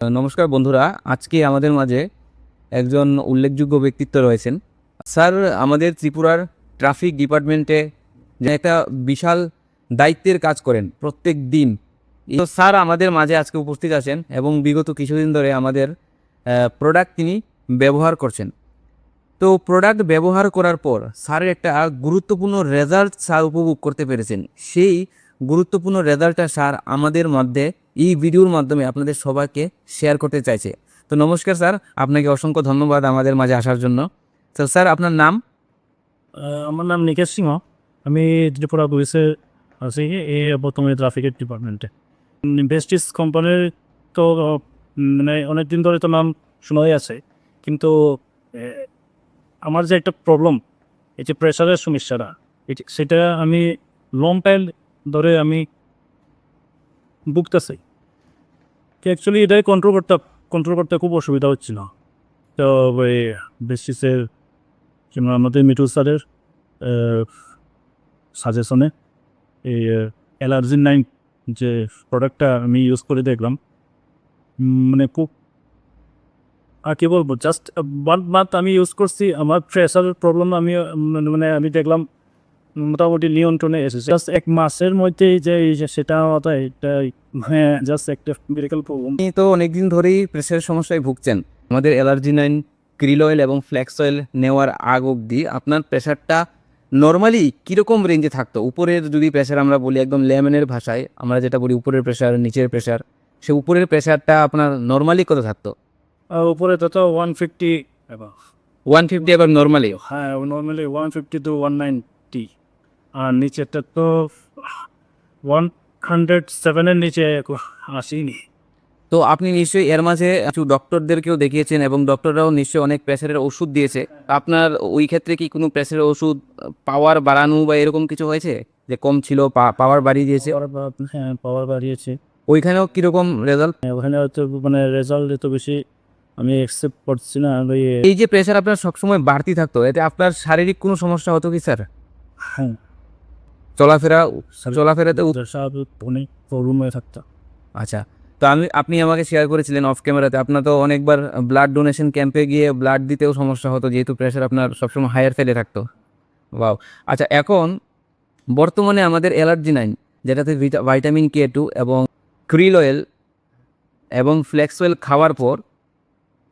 নমস্কার বন্ধুরা। আজকে আমাদের মাঝে একজন উল্লেখযোগ্য ব্যক্তিত্ব রয়েছেন। স্যার, আমাদের ত্রিপুরার ট্রাফিক ডিপার্টমেন্টে একটা বিশাল দায়িত্বের কাজ করেন প্রত্যেক দিন। স্যার আমাদের মাঝে আজকে উপস্থিত আছেন এবং বিগত কিছুদিন ধরে আমাদের প্রোডাক্ট তিনি ব্যবহার করছেন। তো প্রোডাক্ট ব্যবহার করার পর স্যারের একটা গুরুত্বপূর্ণ রেজাল্ট স্যার উপভোগ করতে পেরেছেন। সেই গুরুত্বপূর্ণ রেজাল্টটা স্যার আমাদের মধ্যে এই ভিডিওর মাধ্যমে আপনাদের সবাইকে শেয়ার করতে চাইছে। তো নমস্কার স্যার, আপনাকে অসংখ্য ধন্যবাদ আমাদের মাঝে আসার জন্য। তো স্যার, আপনার নাম? আমার নাম নিকেশ সিংহ। আমি ত্রিপুরা পুলিশে আছি এই বর্তমানে ট্রাফিকের ডিপার্টমেন্টে ইনভেস্টিস কোম্পানির তো মানে অনেক দিন ধরে তো নাম শোনাই আছে। কিন্তু আমার যে একটা প্রবলেম এই যে প্রেশারের সমস্যাটা সেটা আমি লং টাইম ধরে আমি ভুগতেছি। অ্যাকচুয়ালি এটাই কন্ট্রোল করতে কন্ট্রোল করতে খুব অসুবিধা হচ্ছিল। তো ওই বেস্টিসের যেমন আমাদের মিটু স্যারের সাজেশনে এই অ্যালার্জিন নাইন যে প্রোডাক্টটা আমি ইউজ করে দেখলাম মানে খুব, আর কি বলব জাস্ট ওয়ান মান্থ আমি ইউজ করছি, আমার প্রেশার প্রবলেম আমি মানে মানে আমি দেখলাম মোটামুটি নিয়ন্ত্রণে এসেছে। জাস্ট এক মাসের মধ্যেই যে সেটা হতো এটা হ্যাঁ জাস্ট একটা মেডিকেল প্রবলেম তো অনেকদিন ধরেই প্রেশারের সমস্যায় ভুগছেন। আমাদের অ্যালার্জি নাইন ক্রিল অয়েল এবং ফ্ল্যাক্স অয়েল নেওয়ার আগ অবধি আপনার প্রেশারটা নর্মালি কীরকম রেঞ্জে থাকতো? উপরের যদি প্রেশার আমরা বলি একদম লেমনের ভাষায় আমরা যেটা বলি উপরের প্রেশার নিচের প্রেশার সে উপরের প্রেশারটা আপনার নর্মালি কত থাকতো? উপরে তো ওয়ান ফিফটি ওয়ান ফিফটি এবার নর্মালি হ্যাঁ normally one fifty to one ninety আর নিচেরটা তো ওয়ান হান্ড্রেড সেভেনের নিচে আসেনি তো আপনি নিশ্চয়ই এর মাঝে কিছু ডক্টরদেরকেও দেখিয়েছেন এবং ডক্টররাও নিশ্চয়ই অনেক প্রেশারের ওষুধ দিয়েছে। আপনার ওই ক্ষেত্রে কি কোনো প্রেশারের ওষুধ পাওয়ার বাড়ানো বা এরকম কিছু হয়েছে? যে কম ছিল পাওয়ার বাড়িয়ে দিয়েছে? হ্যাঁ পাওয়ার বাড়িয়েছে। ওইখানেও কীরকম রেজাল্ট হ্যাঁ, ওখানে হয়তো মানে রেজাল্ট এত বেশি আমি অ্যাকসেপ্ট করছি না। এই যে প্রেশার আপনার সবসময় বাড়তি থাকতো এতে আপনার শারীরিক কোনো সমস্যা হতো কি স্যার হ্যাঁ। চলাফেরা চলাফেরাতে হয়ে থাকতো। আচ্ছা তো আমি আপনি আমাকে শেয়ার করেছিলেন অফ ক্যামেরাতে আপনার তো অনেকবার ব্লাড ডোনেশন ক্যাম্পে গিয়ে ব্লাড দিতেও সমস্যা হতো যেহেতু প্রেশার আপনার সবসময় হায়ার ফেলে থাকতো। বাও আচ্ছা এখন বর্তমানে আমাদের অ্যালার্জি নাইন যেটাতে ভাইটামিন কে টু এবং ক্রিল অয়েল এবং ফ্লেক্স অয়েল খাওয়ার পর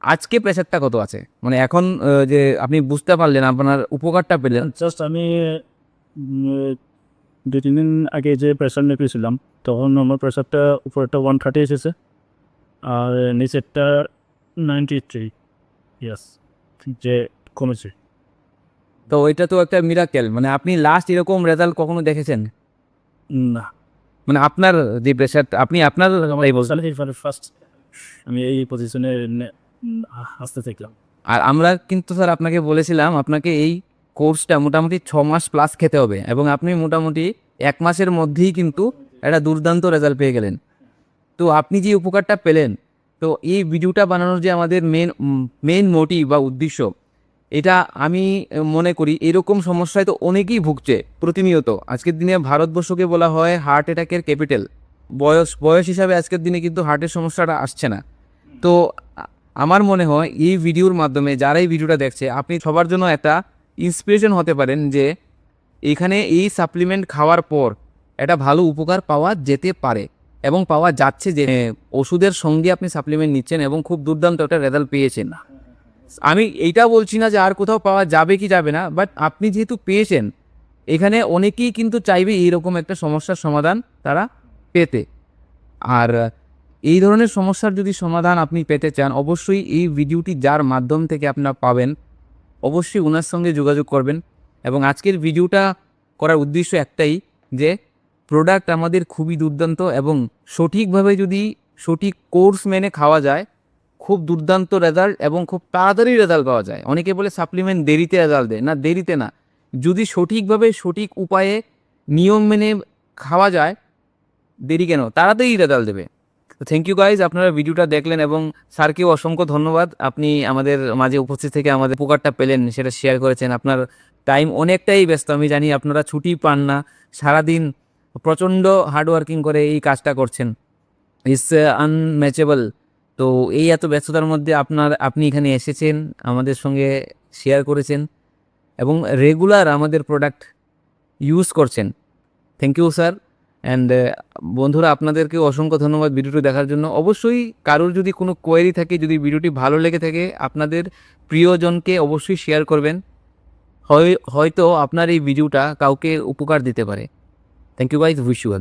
আজকে প্রেশারটা কত আছে? মানে এখন যে আপনি বুঝতে পারলেন আপনার উপকারটা পেলেন। জাস্ট আমি দুই তিন দিন আগে যে প্রেশার নিয়েছিলাম তখন আমার প্রেশারটা উপরেরটা ওয়ান থার্টি এসেছে আর নিচেরটা নাইনটি থ্রি ইয়াস যে কমেছে। তো ওইটা তো একটা মিরাকেল মানে আপনি লাস্ট এরকম রেজাল্ট কখনো দেখেছেন? না। মানে আপনার যে প্রেশার আপনি আপনার ফার্স্ট আমি এই পজিশনে আসতে থাকলাম। আর আমরা কিন্তু স্যার আপনাকে বলেছিলাম আপনাকে এই কোর্সটা মোটামুটি ছ মাস প্লাস খেতে হবে এবং আপনি মোটামুটি এক মাসের মধ্যেই কিন্তু একটা দুর্দান্ত রেজাল্ট পেয়ে গেলেন। তো আপনি যে উপকারটা পেলেন, তো এই ভিডিওটা বানানোর যে আমাদের মেন মেন মোটিভ বা উদ্দেশ্য, এটা আমি মনে করি এরকম সমস্যায় তো অনেকেই ভুগছে প্রতিনিয়ত। আজকের দিনে ভারতবর্ষকে বলা হয় হার্ট অ্যাটাকের ক্যাপিটাল বয়স বয়স হিসাবে আজকের দিনে কিন্তু হার্টের সমস্যাটা আসছে না। তো আমার মনে হয় এই ভিডিওর মাধ্যমে যারা এই ভিডিওটা দেখছে, আপনি সবার জন্য একটা ইন্সপিরেশন হতে পারেন যে এখানে এই সাপ্লিমেন্ট খাওয়ার পর একটা ভালো উপকার পাওয়া যেতে পারে এবং পাওয়া যাচ্ছে যে ওষুধের সঙ্গে আপনি সাপ্লিমেন্ট নিচ্ছেন এবং খুব দুর্দান্ত একটা রেজাল্ট পেয়েছেন। আমি এইটা বলছি না যে আর কোথাও পাওয়া যাবে কি যাবে না বাট আপনি যেহেতু পেয়েছেন, এখানে অনেকেই কিন্তু চাইবে এইরকম একটা সমস্যার সমাধান তারা পেতে। আর এই ধরনের সমস্যার যদি সমাধান আপনি পেতে চান, অবশ্যই এই ভিডিওটি যার মাধ্যম থেকে আপনারা পাবেন। অবশ্যই ওনার সঙ্গে যোগাযোগ করবেন এবং আজকের ভিডিওটা করার উদ্দেশ্য একটাই যে প্রোডাক্ট আমাদের খুবই দুর্দান্ত এবং সঠিকভাবে যদি সঠিক কোর্স মেনে খাওয়া যায়, খুব দুর্দান্ত রেজাল্ট এবং খুব তাড়াতাড়ি রেজাল্ট পাওয়া যায়। অনেকে বলে সাপ্লিমেন্ট দেরিতে রেজাল্ট দেয়। না, দেরিতে না। যদি সঠিকভাবে সঠিক উপায়ে নিয়ম মেনে খাওয়া যায়, দেরি কেন? তাড়াতাড়ি রেজাল্ট দেবে। তো থ্যাংক ইউ গাইজ আপনারা ভিডিওটা দেখলেন এবং স্যারকেও অসংখ্য ধন্যবাদ। আপনি আমাদের মাঝে উপস্থিত থেকে আমাদের উপকারটা পেলেন, সেটা শেয়ার করেছেন। আপনার টাইম অনেকটাই ব্যস্ত, আমি জানি আপনারা ছুটি পান না। সারাদিন প্রচণ্ড হার্ডওয়ার্কিং করে এই কাজটা করছেন। ইটস আনম্যাচেবল তো এই এত ব্যস্ততার মধ্যে আপনার, আপনি এখানে এসেছেন, আমাদের সঙ্গে শেয়ার করেছেন এবং রেগুলার আমাদের প্রোডাক্ট ইউজ করছেন। থ্যাংক ইউ স্যার অ্যান্ড বন্ধুরা, আপনাদেরকে অসংখ্য ধন্যবাদ ভিডিওটি দেখার জন্য। অবশ্যই কারোর যদি কোনো কোয়েরি থাকে, যদি ভিডিওটি ভালো লেগে থাকে, আপনাদের প্রিয়জনকে অবশ্যই শেয়ার করবেন। হয়, হয়তো আপনার এই ভিডিওটা কাউকে উপকার দিতে পারে। Thank you guys wish you